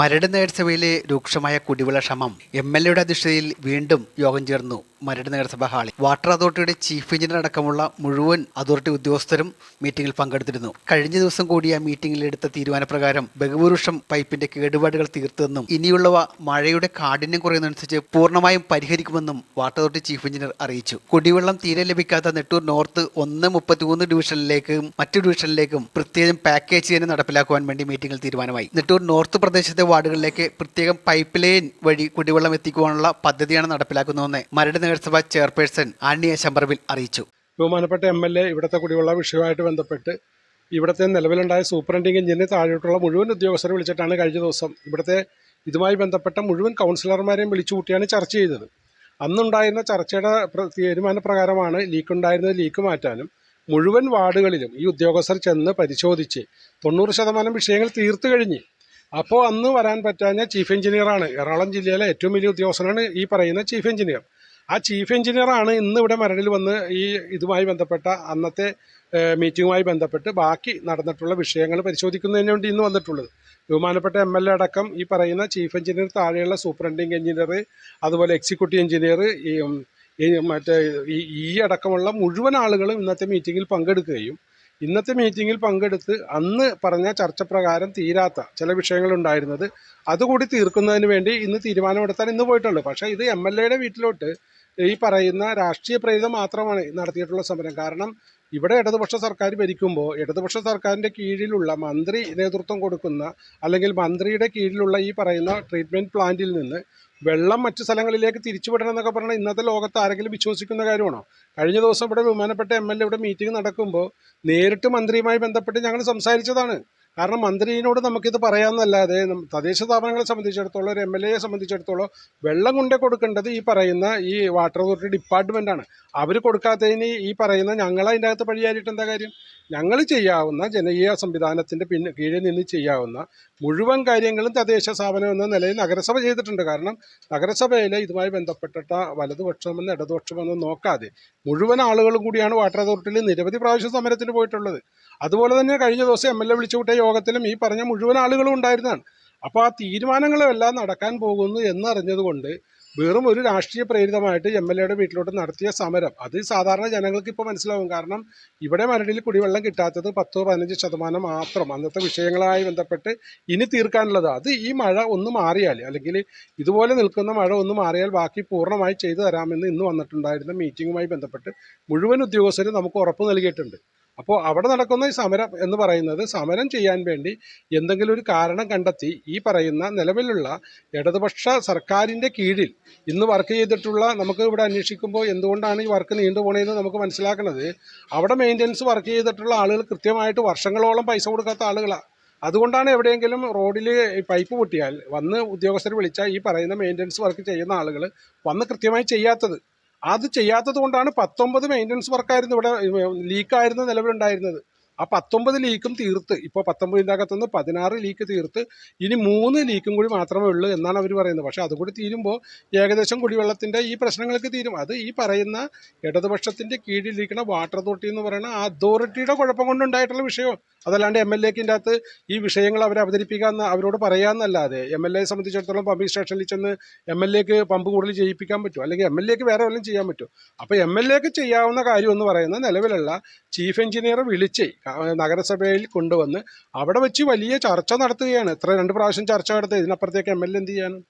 മരട് നഗരസഭയിലെ രൂക്ഷമായ കുടിവെള്ള ക്ഷാമം എം എൽ എയുടെ അധ്യക്ഷതയിൽ വീണ്ടും യോഗം ചേർന്നു. മരട് നഗരസഭ ഹാളിൽ. വാട്ടർ അതോറിറ്റിയുടെ ചീഫ് എഞ്ചിനീയർ അടക്കമുള്ള മുഴുവൻ അതോറിറ്റി ഉദ്യോഗസ്ഥരും മീറ്റിംഗിൽ പങ്കെടുത്തിരുന്നു. കഴിഞ്ഞ ദിവസം കൂടിയ മീറ്റിംഗിൽ എടുത്ത തീരുമാനപ്രകാരം ബഹുഭൂരിഷം പൈപ്പിന്റെ കേടുപാടുകൾ തീർത്തെന്നും ഇനിയുള്ളവ മഴയുടെ കാഠിന്യം കുറയുന്നതനുസരിച്ച് പൂർണമായും പരിഹരിക്കുമെന്നും വാട്ടർ അതോറിറ്റി ചീഫ് എഞ്ചിനീയർ അറിയിച്ചു. കുടിവെള്ളം തീരെ ലഭിക്കാത്ത നെട്ടൂർ നോർത്ത് ഒന്ന് മുപ്പത്തിമൂന്ന് ഡിവിഷനിലേക്കും മറ്റു ഡിവിഷനിലേക്കും പ്രത്യേകം പാക്കേജ് തന്നെ നടപ്പിലാക്കുവാൻ വേണ്ടി മീറ്റിംഗിൽ തീരുമാനമായി. നെട്ടൂർ നോർത്ത് പ്രദേശത്തെ വാർഡുകളിലേക്ക് പ്രത്യേകം പൈപ്പ് ലൈൻ വഴി കുടിവെള്ളം എത്തിക്കുവാനുള്ള പദ്ധതിയാണ് നടപ്പിലാക്കുന്നതെന്ന് മരട് നഗരസഭ ചെയർപേഴ്സൺ ആന്ണിയ ശമ്പർവിൽ അറിയിച്ചു. ബഹുമാനപ്പെട്ട എം എൽ എ ഇവിടുത്തെ കുടിവെള്ള വിഷയവുമായിട്ട് ബന്ധപ്പെട്ട് ഇവിടുത്തെ നിലവിലുണ്ടായ സൂപ്രണ്ടിങ് എഞ്ചിനെ താഴോട്ടുള്ള മുഴുവൻ ഉദ്യോഗസ്ഥരെ വിളിച്ചിട്ടാണ് കഴിഞ്ഞ ദിവസം ഇവിടുത്തെ ഇതുമായി ബന്ധപ്പെട്ട മുഴുവൻ കൗൺസിലർമാരെയും വിളിച്ചു കൂട്ടിയാണ് ചർച്ച ചെയ്തത്. അന്നുണ്ടായിരുന്ന ചർച്ചയുടെ തീരുമാന തീരുമാനപ്രകാരമാണ് ലീക്കുണ്ടായിരുന്നത് ലീക്ക് മാറ്റാനും മുഴുവൻ വാർഡുകളിലും ഈ ഉദ്യോഗസ്ഥർ ചെന്ന് പരിശോധിച്ച് തൊണ്ണൂറ് ശതമാനം വിഷയങ്ങൾ തീർത്തു കഴിഞ്ഞ്. അപ്പോൾ അന്ന് വരാൻ പറ്റാഞ്ഞ ചീഫ് എഞ്ചിനീയറാണ്. എറണാകുളം ജില്ലയിലെ ഏറ്റവും വലിയ ഉദ്യോഗസ്ഥനാണ് ഈ പറയുന്ന ചീഫ് എഞ്ചിനീയർ. ആ ചീഫ് എഞ്ചിനീയറാണ് ഇന്ന് ഇവിടെ മരടിൽ വന്ന് ഈ ഇതുമായി ബന്ധപ്പെട്ട അന്നത്തെ മീറ്റിങ്ങുമായി ബന്ധപ്പെട്ട് ബാക്കി നടന്നിട്ടുള്ള വിഷയങ്ങൾ പരിശോധിക്കുന്നതിന് വേണ്ടി ഇന്ന് വന്നിട്ടുള്ളത്. ബഹുമാനപ്പെട്ട എം എൽ എ അടക്കം ഈ പറയുന്ന ചീഫ് എഞ്ചിനീയർ താഴെയുള്ള സൂപ്രണ്ടിങ് എഞ്ചിനീയർ അതുപോലെ എക്സിക്യൂട്ടീവ് എഞ്ചിനീയർ ഈ മറ്റേ ഈ അടക്കമുള്ള മുഴുവൻ ആളുകളും ഇന്നത്തെ മീറ്റിങ്ങിൽ പങ്കെടുക്കുകയും ഇന്നത്തെ മീറ്റിങ്ങിൽ പങ്കെടുത്ത് അന്ന് പറഞ്ഞ ചർച്ച പ്രകാരം തീരാത്ത ചില വിഷയങ്ങൾ ഉണ്ടായിരുന്നത് അതുകൂടി തീർക്കുന്നതിന് വേണ്ടി ഇന്ന് തീരുമാനമെടുത്താൻ ഇന്ന് പോയിട്ടുള്ളൂ പക്ഷേ ഇത് എം എൽ എയുടെ വീട്ടിലോട്ട് ഈ പറയുന്ന രാഷ്ട്രീയ പ്രേരിതം മാത്രമാണ് നടത്തിയിട്ടുള്ള സമരം. കാരണം ഇവിടെ ഇടതുപക്ഷ സർക്കാർ ഭരിക്കുമ്പോൾ ഇടതുപക്ഷ സർക്കാരിന്റെ കീഴിലുള്ള മന്ത്രി നേതൃത്വം കൊടുക്കുന്ന അല്ലെങ്കിൽ മന്ത്രിയുടെ കീഴിലുള്ള ഈ പറയുന്ന ട്രീറ്റ്മെന്റ് പ്ലാന്റിൽ നിന്ന് വെള്ളം മറ്റു സ്ഥലങ്ങളിലേക്ക് തിരിച്ചുവിടണം എന്നൊക്കെ പറഞ്ഞാൽ ഇന്നത്തെ ലോകത്ത് ആരെങ്കിലും വിശ്വസിക്കുന്ന കാര്യമാണോ? കഴിഞ്ഞ ദിവസം ഇവിടെ ബഹുമാനപ്പെട്ട എം എൽ ഇവിടെ മീറ്റിംഗ് നടക്കുമ്പോൾ നേരിട്ട് മന്ത്രിയുമായി ബന്ധപ്പെട്ട് ഞങ്ങൾ സംസാരിച്ചതാണ്. കാരണം മന്ത്രിയോട് നമുക്കിത് പറയാമെന്നല്ലാതെ തദ്ദേശ സ്ഥാപനങ്ങളെ സംബന്ധിച്ചിടത്തോളം ഒരു എം എൽ എയെ സംബന്ധിച്ചിടത്തോളം വെള്ളം കൊണ്ടേ കൊടുക്കേണ്ടത് ഈ പറയുന്ന ഈ വാട്ടർ അതോറിറ്റി ഡിപ്പാർട്ട്മെന്റാണ് അവർ കൊടുക്കാത്തതിന് ഈ പറയുന്ന ഞങ്ങൾ അതിന്റെ അകത്ത് പഴിയാറിയിട്ട് എന്താ കാര്യം? ഞങ്ങൾ ചെയ്യാവുന്ന ജനകീയ സംവിധാനത്തിന്റെ പിന്നെ കീഴിൽ നിന്ന് ചെയ്യാവുന്ന മുഴുവൻ കാര്യങ്ങളും തദ്ദേശ സ്ഥാപനം എന്ന നിലയിൽ നഗരസഭ ചെയ്തിട്ടുണ്ട്. കാരണം നഗരസഭയിലെ ഇതുമായി ബന്ധപ്പെട്ടിട്ട വലതുപക്ഷമെന്ന് ഇടതുപക്ഷമെന്ന് നോക്കാതെ മുഴുവൻ ആളുകളും കൂടിയാണ് വാട്ടർ അതോറിറ്റിയിൽ നിരവധി പ്രാവശ്യം സമരത്തിന് പോയിട്ടുള്ളത്. അതുപോലെ തന്നെ കഴിഞ്ഞ ദിവസം എം എൽ എ വിളിച്ചുകൂട്ടിയ യോഗത്തിലും ഈ പറഞ്ഞ മുഴുവൻ ആളുകളും ഉണ്ടായിരുന്നതാണ്. അപ്പോൾ ആ തീരുമാനങ്ങളെല്ലാം നടക്കാൻ പോകുന്നു എന്നറിഞ്ഞതുകൊണ്ട് വെറും ഒരു രാഷ്ട്രീയ പ്രേരിതമായിട്ട് എം എൽ എയുടെ വീട്ടിലോട്ട് നടത്തിയ സമരം. അത് സാധാരണ ജനങ്ങൾക്ക് ഇപ്പോൾ മനസ്സിലാവും. കാരണം ഇവിടെ മരടിൽ കുടിവെള്ളം കിട്ടാത്തത് പത്തോ പതിനഞ്ച് ശതമാനം മാത്രം അന്നത്തെ വിഷയങ്ങളുമായി ബന്ധപ്പെട്ട് ഇനി തീർക്കാനുള്ളത്. അത് ഈ മഴ ഒന്ന് മാറിയാൽ അല്ലെങ്കിൽ ഇതുപോലെ നിൽക്കുന്ന മഴ ഒന്ന് മാറിയാൽ ബാക്കി പൂർണമായി ചെയ്തു തരാമെന്ന് ഇന്ന് വന്നിട്ടുണ്ടായിരുന്ന മീറ്റിങ്ങുമായി ബന്ധപ്പെട്ട് മുഴുവൻ ഉദ്യോഗസ്ഥരും നമുക്ക് ഉറപ്പ് നൽകിയിട്ടുണ്ട്. അപ്പോൾ അവിടെ നടക്കുന്ന ഈ സമരം എന്ന് പറയുന്നത് സമരം ചെയ്യാൻ വേണ്ടി എന്തെങ്കിലും ഒരു കാരണം കണ്ടെത്തി ഈ പറയുന്ന നിലവിലുള്ള ഇടതുപക്ഷ സർക്കാരിന്റെ കീഴിൽ ഇന്ന് വർക്ക് ചെയ്തിട്ടുള്ള നമുക്ക് ഇവിടെ അന്വേഷിക്കുമ്പോൾ എന്തുകൊണ്ടാണ് ഈ വർക്ക് നീണ്ടുപോണതെന്ന് നമുക്ക് മനസ്സിലാക്കുന്നത് അവിടെ മെയിന്റനൻസ് വർക്ക് ചെയ്തിട്ടുള്ള ആളുകൾ കൃത്യമായിട്ട് വർഷങ്ങളോളം പൈസ കൊടുക്കാത്ത ആളുകളാണ് അതുകൊണ്ടാണ് എവിടെയെങ്കിലും റോഡിൽ പൈപ്പ് പൊട്ടിയാൽ വന്ന് ഉദ്യോഗസ്ഥർ വിളിച്ചാൽ ഈ പറയുന്ന മെയിന്റനൻസ് വർക്ക് ചെയ്യുന്ന ആളുകൾ വന്ന് കൃത്യമായി ചെയ്യാത്തത്. അത് ചെയ്യാത്തത് കൊണ്ടാണ് പത്തൊമ്പത് മെയിന്റനൻസ് വർക്കായിരുന്നു ഇവിടെ ലീക്കായിരുന്നു നിലവിലുണ്ടായിരുന്നത്. ആ പത്തൊമ്പത് ലീക്കും തീർത്ത്. ഇപ്പോൾ പത്തൊമ്പതിന്റെ അകത്തുനിന്ന് പതിനാറ് ലീക്ക് തീർത്ത്. ഇനി മൂന്ന് ലീക്കും കൂടി മാത്രമേ ഉള്ളൂ എന്നാണ് അവർ പറയുന്നത്. പക്ഷേ അതുകൂടി തീരുമ്പോൾ ഏകദേശം കുടിവെള്ളത്തിന്റെ ഈ പ്രശ്നങ്ങൾക്ക് തീരും. അത് ഈ പറയുന്ന ഇടതുപക്ഷത്തിന്റെ കീഴിലിരിക്കുന്ന വാട്ടർ അതോറിറ്റി എന്ന് പറയുന്ന ആ അതോറിറ്റിയുടെ കുഴപ്പം കൊണ്ടുണ്ടായിട്ടുള്ള വിഷയം. അതല്ലാണ്ട് എം എൽ എക്കിന്റെ അകത്ത് ഈ വിഷയങ്ങൾ അവർ അവതരിപ്പിക്കാമെന്ന് അവരോട് പറയാമെന്നല്ലാതെ എം എൽ എയെ സംബന്ധിച്ചിടത്തോളം പമ്പിംഗ് സ്റ്റേഷനിൽ ചെന്ന് എം എൽ എക്ക് പമ്പ് കൂടുതൽ ചെയ്യിപ്പിക്കാൻ പറ്റും. അല്ലെങ്കിൽ എം എൽ എക്ക് വേറെ വല്ലതും ചെയ്യാൻ പറ്റും. അപ്പോൾ എം എൽ എക്ക് ചെയ്യാവുന്ന കാര്യം എന്ന് പറയുന്നത് നിലവിലുള്ള ചീഫ് എഞ്ചിനീയറെ വിളിച്ച് നഗരസഭയിൽ കൊണ്ടുവന്ന് അവിടെ വെച്ച് വലിയ ചർച്ച നടത്തുകയാണ്. ഇത്ര രണ്ട് പ്രാവശ്യം ചർച്ച നടത്തി ഇതിനപ്പുറത്തേക്ക് എം എൽ എന്ത് ചെയ്യാനും?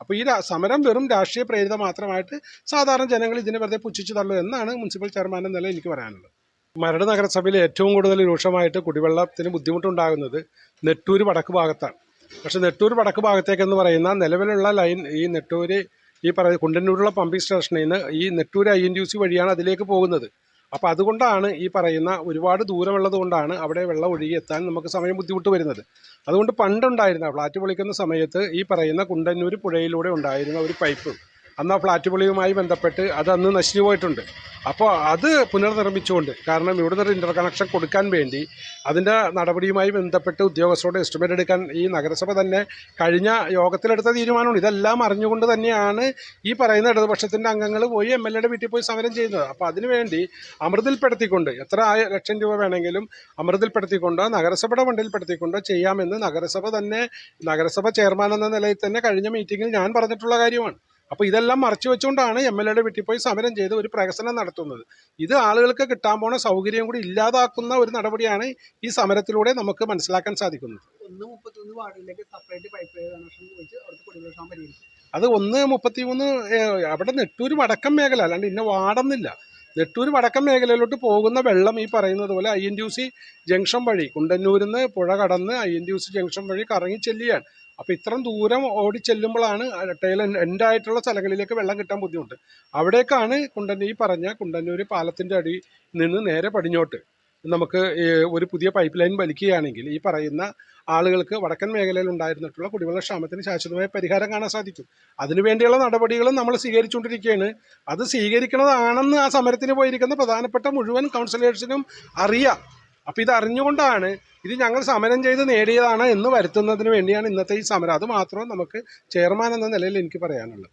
അപ്പോൾ ഈ സമരം വെറും രാഷ്ട്രീയ പ്രേരിത മാത്രമായിട്ട് സാധാരണ ജനങ്ങൾ ഇതിനെ വെറുതെ പുച്ഛിച്ചു തള്ളു എന്നാണ് മുനിസിപ്പൽ ചെയർമാൻ എന്ന എനിക്ക് പറയാനുള്ളത്. മരട് നഗരസഭയിൽ ഏറ്റവും കൂടുതൽ രൂക്ഷമായിട്ട് കുടിവെള്ളത്തിന് ബുദ്ധിമുട്ടുണ്ടാകുന്നത് നെട്ടൂർ വടക്ക് ഭാഗത്താണ്. പക്ഷെ നെട്ടൂർ വടക്ക് ഭാഗത്തേക്കെന്ന് പറയുന്ന നിലവിലുള്ള ലൈൻ ഈ നെട്ടൂര് ഈ പറയുന്ന കുണ്ടന്നൂരുള്ള പമ്പിംഗ് സ്റ്റേഷനിൽ നിന്ന് ഈ Nettoor I N D C വഴിയാണ് അതിലേക്ക് പോകുന്നത്. അപ്പോൾ അതുകൊണ്ടാണ് ഈ പറയുന്ന ഒരുപാട് ദൂരമുള്ളത് കൊണ്ടാണ് അവിടെ വെള്ളം ഒഴുകി എത്താൻ നമുക്ക് സമയം ബുദ്ധിമുട്ട് വരുന്നത്. അതുകൊണ്ട് പണ്ടുണ്ടായിരുന്ന ഫ്ലാറ്റ് പൊളിക്കുന്ന സമയത്ത് ഈ പറയുന്ന കുണ്ടന്നൂർ പുഴയിലൂടെ ഉണ്ടായിരുന്ന ഒരു പൈപ്പ് അന്ന് ആ ഫ്ലാറ്റ് പൊളിയുമായി ബന്ധപ്പെട്ട് അത് അന്ന് നശിച്ചു പോയിട്ടുണ്ട്. അപ്പോൾ അത് പുനർനിർമ്മിച്ചുകൊണ്ട് കാരണം ഇവിടുന്ന് ഒരു ഇന്റർ കണക്ഷൻ കൊടുക്കാൻ വേണ്ടി അതിന്റെ നടപടിയുമായി ബന്ധപ്പെട്ട് ഉദ്യോഗസ്ഥരോട് എസ്റ്റിമേറ്റ് എടുക്കാൻ ഈ നഗരസഭ തന്നെ കഴിഞ്ഞ യോഗത്തിലെടുത്ത തീരുമാനമാണ്. ഇതെല്ലാം അറിഞ്ഞുകൊണ്ട് തന്നെയാണ് ഈ പറയുന്ന ഇടതുപക്ഷത്തിന്റെ അംഗങ്ങൾ പോയി എം എൽ എയുടെ വീട്ടിൽ പോയി സമരം ചെയ്യുന്നത്. അപ്പോൾ അതിനുവേണ്ടി അമൃതിൽപ്പെടുത്തിക്കൊണ്ട് എത്ര ലക്ഷം രൂപ വേണമെങ്കിലും അമൃതിൽപ്പെടുത്തിക്കൊണ്ടോ നഗരസഭയുടെ ഫണ്ടിൽപ്പെടുത്തിക്കൊണ്ടോ ചെയ്യാമെന്ന് നഗരസഭ തന്നെ നഗരസഭ ചെയർമാൻ എന്ന നിലയിൽ തന്നെ കഴിഞ്ഞ മീറ്റിങ്ങിൽ ഞാൻ പറഞ്ഞിട്ടുള്ള കാര്യമാണ്. അപ്പോൾ ഇതെല്ലാം മറച്ചു വെച്ചുകൊണ്ടാണ് എം എൽ എയുടെ വീട്ടിൽ പോയി സമരം ചെയ്ത് ഒരു പ്രകസനം നടത്തുന്നത്. ഇത് ആളുകൾക്ക് കിട്ടാൻ പോണ സൗകര്യം കൂടി ഇല്ലാതാക്കുന്ന ഒരു നടപടിയാണ് ഈ സമരത്തിലൂടെ നമുക്ക് മനസ്സിലാക്കാൻ സാധിക്കുന്നത്. അത് ഒന്ന് മുപ്പത്തിമൂന്ന് അവിടെ നെട്ടൂർ വടക്കം മേഖല അല്ലാണ്ട് ഇന്ന വാടന്നില്ല നെട്ടൂർ വടക്കം മേഖലയിലോട്ട് പോകുന്ന വെള്ളം ഈ പറയുന്നത് പോലെ I N T U C junction വഴി കുണ്ടന്നൂരിൽ നിന്ന് പുഴ കടന്ന് I N T U C junction വഴി കറങ്ങി ചെല്ലുകയാണ് അപ്പോൾ ഇത്രയും ദൂരം ഓടി ചെല്ലുമ്പോഴാണ് ടൈൽ എൻഡായിട്ടുള്ള സ്ഥലങ്ങളിലേക്ക് വെള്ളം കിട്ടാൻ ബുദ്ധിമുട്ട്. അവിടേക്കാണ് കുണ്ടന്നൂർ ഈ പറഞ്ഞ കുണ്ടന്നൂർ പാലത്തിന്റെ അടി നിന്ന് നേരെ പടിഞ്ഞോട്ട്. നമുക്ക് ഒരു പുതിയ പൈപ്പ് ലൈൻ വലിക്കുകയാണെങ്കിൽ ഈ പറയുന്ന ആളുകൾക്ക് വടക്കൻ മേഖലയിൽ ഉണ്ടായിരുന്നിട്ടുള്ള കുടിവെള്ള ക്ഷാമത്തിന് ശാശ്വതമായ പരിഹാരം കാണാൻ സാധിക്കും. അതിനുവേണ്ടിയുള്ള നടപടികളും നമ്മൾ സ്വീകരിച്ചുകൊണ്ടിരിക്കുകയാണ്. അത് സ്വീകരിക്കുന്നതാണെന്ന് ആ സമരത്തിന് പോയിരിക്കുന്ന പ്രധാനപ്പെട്ട മുഴുവൻ കൗൺസിലേഴ്സിനും അറിയാം. അപ്പോൾ ഇത് അറിഞ്ഞുകൊണ്ടാണ് ഇത് ഞങ്ങൾ സമരം ചെയ്ത് നേടിയതാണ് എന്ന് വരുത്തുന്നതിന് വേണ്ടിയാണ് ഇന്നത്തെ ഈ സമരം. അത് മാത്രം നമുക്ക് ചെയർമാൻ എന്ന നിലയിൽ എനിക്ക് പറയാനുള്ളത്.